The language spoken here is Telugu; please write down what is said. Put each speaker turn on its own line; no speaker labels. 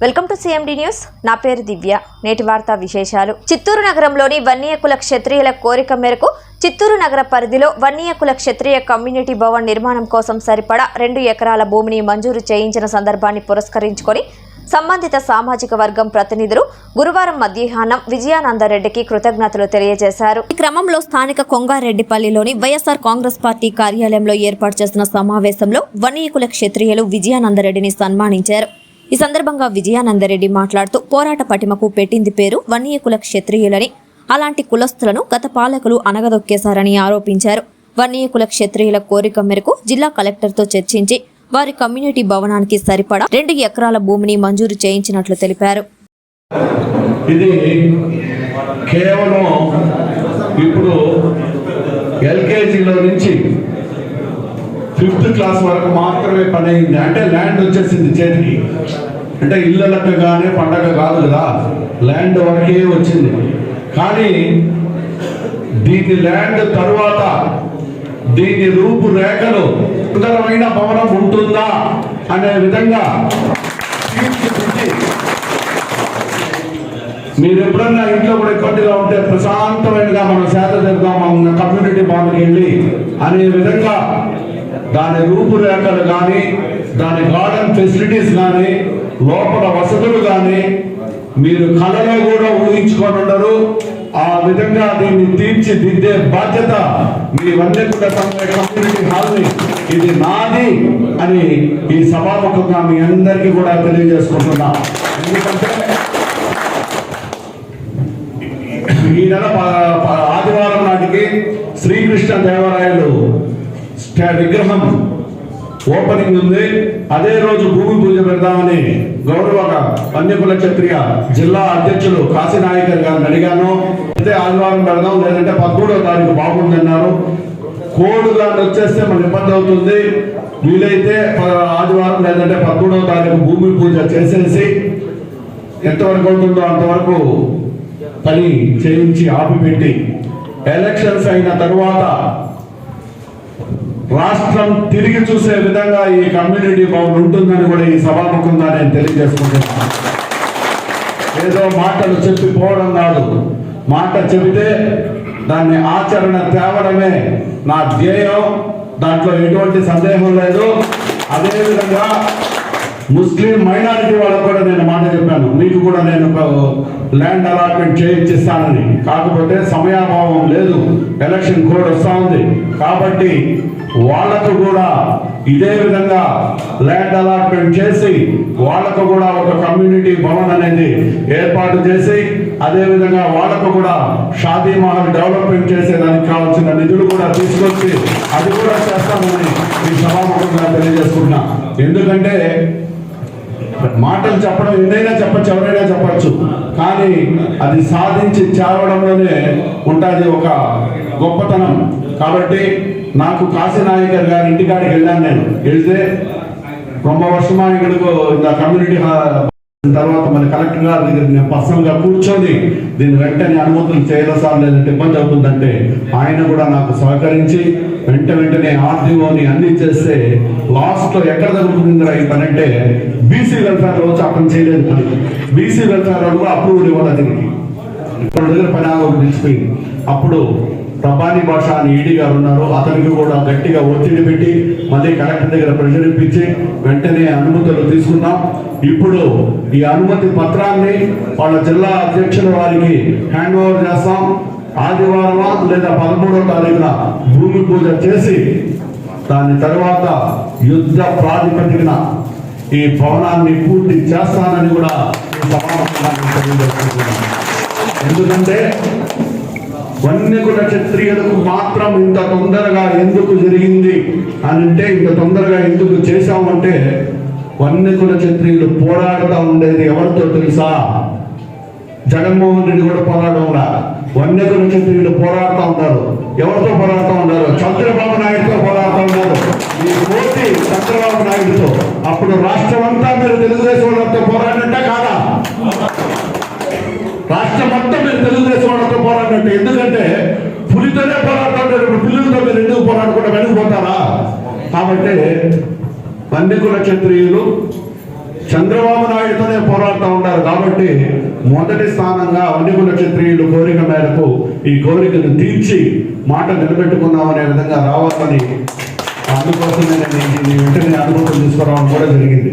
Welcome to CMD news నా పేరు దివ్య. నేటి వార్తా విశేషాలు. చిత్తూరు నగరంలోని వన్యకుల క్షత్రియుల కోరిక మేరకు చిత్తూరు నగర పరిధిలో వన్యకుల క్షత్రియ కమ్యూనిటీ భవన్ నిర్మాణం కోసం సరిపడా రెండు ఎకరాల భూమిని మంజూరు చేయించిన సందర్భాన్ని పురస్కరించుకొని సంబంధిత సామాజిక వర్గం ప్రతినిధులు గురువారం మధ్యాహ్నం విజయానందరెడ్డికి కృతజ్ఞతలు తెలియజేశారు. ఈ క్రమంలో స్థానిక కొంగారెడ్డిపల్లిలోని వైఎస్ఆర్ కాంగ్రెస్ పార్టీ కార్యాలయంలో ఏర్పాటు చేసిన సమావేశంలో వన్యకుల క్షత్రియులు విజయానందరెడ్డిని సన్మానించారు. ఈ సందర్భంగా విజయానందరెడ్డి మాట్లాడుతూ పోరాట పటిమకు పెట్టింది పేరు వన్యకుల క్షత్రియులని అలాంటి కులస్తులను గత పాలకులు అనగదొక్కేశారని ఆరోపించారు. వన్యకుల క్షత్రియుల కోరిక మేరకు జిల్లా కలెక్టర్తో చర్చించి వారి కమ్యూనిటీ భవనానికి సరిపడా రెండు ఎకరాల భూమిని మంజూరు చేయించినట్లు తెలిపారు.
ఇది కేవలం ఇప్పుడు ఎల్కేజీలో నుంచి ఫిఫ్త్ క్లాస్ వరకు మాత్రమే పని అయింది. అంటే ల్యాండ్ వచ్చేసింది చేతికి. అంటే ఇళ్ళలకు పండగ కాదు కదా. ల్యాండ్ వరకే వచ్చింది. కానీ దీని ల్యాండ్ తరువాత దీని రూపురేఖలు సుందరమైన భవనం ఉంటుందా అనే విధంగా మీరు ఎప్పుడన్నా ఇంట్లో కూడా ఇబ్బందిగా ఉంటే ప్రశాంతమైనగా మనం సేద జరుపుదాం మన కమ్యూనిటీ బాండ్కి వెళ్ళి అనే విధంగా దాని రూపురేఖలు కానీ దాని గార్డెన్ ఫెసిలిటీస్ కానీ లోపల వసతులు కానీ మీరు కళలో కూడా ఊహించుకొని ఉండరు. ఆ విధంగా దీన్ని తీర్చిదిద్దే బాధ్యత మీ వన్యకుట కమ్యూనిటీ హాల్ని ఇది నాది అని ఈ సభాముఖంగా మీ అందరికీ కూడా తెలియజేసుకుంటున్నా. ఎందుకంటే ఈ నెల ఆదివారం నాటికి శ్రీకృష్ణ దేవరాయలు విగ్రహం. ఓపెనింగ్ ఉంది. అదే రోజు భూమి పూజ పెడదామని గౌరవ కన్యకుల క్షత్రియ జిల్లా అధ్యక్షులు కాశీనాయకర్ గారిని అడిగాను. అయితే ఆదివారం పెడదాం లేదంటే పదమూడవ తారీఖు బాగుందన్నారు. కోడు గాని వచ్చేస్తే మన ఇబ్బంది అవుతుంది. వీలైతే ఆదివారం లేదంటే పదమూడవ తారీఖు భూమి పూజ చేసేసి ఎంతవరకు అవుతుందో అంతవరకు పని చేయించి ఆపిపెట్టి. ఎలక్షన్స్ అయిన తర్వాత రాష్ట్రం తిరిగి చూసే విధంగా ఈ కమ్యూనిటీ భవన్ ఉంటుందని కూడా ఈ సభాముఖంగా నేను తెలియజేసుకుంటున్నాను. ఏదో మాటలు చెప్పిపోవడం కాదు. మాట చెబితే దాన్ని ఆచరణ తేవడమే నా ధ్యేయం. దాంట్లో ఎటువంటి సందేహం లేదు. అదేవిధంగా ముస్లిం మైనారిటీ వాళ్ళకు కూడా నేను మాట చెప్పాను. మీకు కూడా నేను ల్యాండ్ అలాట్మెంట్ చేయించిస్తానని. కాకపోతే సమయాభావం లేదు. ఎలక్షన్ కోడ్ వస్తూ ఉంది. కాబట్టి వాళ్ళకు కూడా ఇదే విధంగా ల్యాండ్ అలాట్మెంట్ చేసి వాళ్ళకు కూడా ఒక కమ్యూనిటీ భవన్ అనేది ఏర్పాటు చేసి అదే విధంగా వాళ్ళకు కూడా షాదీ మహల్ డెవలప్మెంట్ చేసేదానికి కావాల్సిన నిధులు కూడా తీసుకొచ్చి అది కూడా చేస్తామని ఈ సభాముఖంగా తెలియజేసుకుంటున్నా. ఎందుకంటే మాటలు చెప్పడం ఏదైనా చెప్పచ్చు ఎవరైనా చెప్పచ్చు. కానీ అది సాధించి చేరడంలోనే ఉంటుంది ఒక గొప్పతనం. కాబట్టి నాకు కాశీనాయకర్ గారి ఇంటికాడికి వెళ్ళాను నేను. వెళ్తే రొమ్మ వర్షమా ఇక్కడికి కమ్యూనిటీ కమ్యూనిటీ తర్వాత మన కలెక్టర్ గారి దగ్గర నేను పర్సనల్గా కూర్చొని దీన్ని వెంటనే అనుమతులు చేయలేదు సార్ లేదంటే ఇబ్బంది అవుతుందంటే ఆయన కూడా నాకు సహకరించి వెంట వెంటనే ఆర్డీఓని అన్ని చేస్తే లాస్ట్లో ఎక్కడ దొరుకుతుంది ఈ పని అంటే బీసీ వెల్ఫేర్ రోజు అతను చేయలేదు పని. బీసీ వెల్ఫేర్ కూడా అప్రూవల్ ఇవ్వాలి అతనికి దగ్గర పని ఆగోడు అప్పుడు ప్రభాని భాష అని ఈడీ గారు ఉన్నారు. అతనికి కూడా గట్టిగా ఒత్తిడి పెట్టి మళ్ళీ కలెక్టర్ దగ్గర ప్రెషర్ ఇప్పించి వెంటనే అనుమతులు తీసుకున్నాం. ఇప్పుడు ఈ అనుమతి పత్రాన్ని వాళ్ళ జిల్లా అధ్యక్షుల వారికి హ్యాండ్ ఓవర్ చేస్తాం. ఆదివారం లేదా పదమూడవ తారీఖున భూమి పూజ చేసి దాని తర్వాత యుద్ధ ప్రాతిపదికన ఈ భవనాన్ని పూర్తి చేస్తానని కూడా ఎందుకంటే వన్యకుల క్షత్రియులకు మాత్రం ఇంత తొందరగా ఎందుకు జరిగింది అని అంటే ఇంత తొందరగా ఎందుకు చేశామంటే వన్యకుల క్షత్రియులు పోరాడుతూ ఉండేది ఎవరితో తెలుసా? జగన్మోహన్ రెడ్డి కూడా పోరాడడం వన్యకుల క్షత్రియులు పోరాడుతూ ఉన్నారు. ఎవరితో పోరాడుతూ ఉన్నారు? చంద్రబాబు నాయుడుతో పోరాడుతూ ఉన్నారు. ఈ పోటీ చంద్రబాబు నాయుడుతో. అప్పుడు రాష్ట్రం అంతా మీరు తెలుగుదేశం వాళ్ళతో పోరాడినట్టే కాదా? రాష్ట్రం మొత్తం మీరు తెలుగుదేశం వాళ్ళతో పోరాడినట్టు. ఎందుకంటే పులితోనే పోరాడుతుంటారు పిల్లలతో మీరు ఎందుకు పోరాడకుండా వెనుకపోతారా కాబట్టి వన్యకుల క్షత్రియులు చంద్రబాబు నాయుడుతోనే పోరాడుతూ ఉన్నారు కాబట్టి మొదటి స్థానంగా వన్యకుల క్షత్రియులు కోరిక మేరకు ఈ కోరికను తీర్చి మాట నిలబెట్టుకుందామనే విధంగా రావాలని అందుకోసమే నేను వెంటనే అనుమతులు తీసుకురావడం కూడా జరిగింది.